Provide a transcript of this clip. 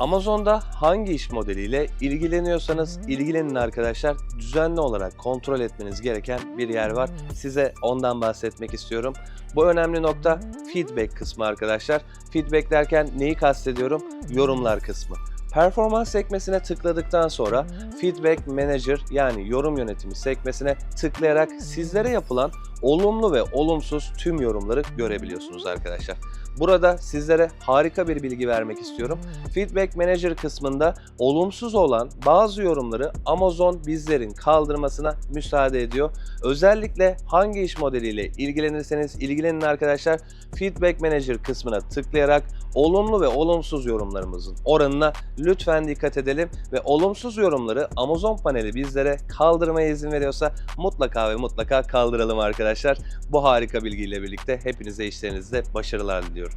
Amazon'da hangi iş modeliyle ilgileniyorsanız ilgilenin arkadaşlar. Düzenli olarak kontrol etmeniz gereken bir yer var. Size ondan bahsetmek istiyorum. Bu önemli nokta feedback kısmı arkadaşlar. Feedback derken neyi kastediyorum? Yorumlar kısmı. Performans sekmesine tıkladıktan sonra Feedback Manager yani yorum yönetimi sekmesine tıklayarak sizlere yapılan olumlu ve olumsuz tüm yorumları görebiliyorsunuz arkadaşlar. Burada sizlere harika bir bilgi vermek istiyorum. Feedback Manager kısmında olumsuz olan bazı yorumları Amazon bizlerin kaldırmasına müsaade ediyor. Özellikle hangi iş modeliyle ilgilenirseniz ilgilenin arkadaşlar. Feedback Manager kısmına tıklayarak olumlu ve olumsuz yorumlarımızın oranına lütfen dikkat edelim ve olumsuz yorumları Amazon paneli bizlere kaldırmaya izin veriyorsa mutlaka ve mutlaka kaldıralım arkadaşlar. Bu harika bilgiyle birlikte hepinize işlerinizde başarılar diliyorum.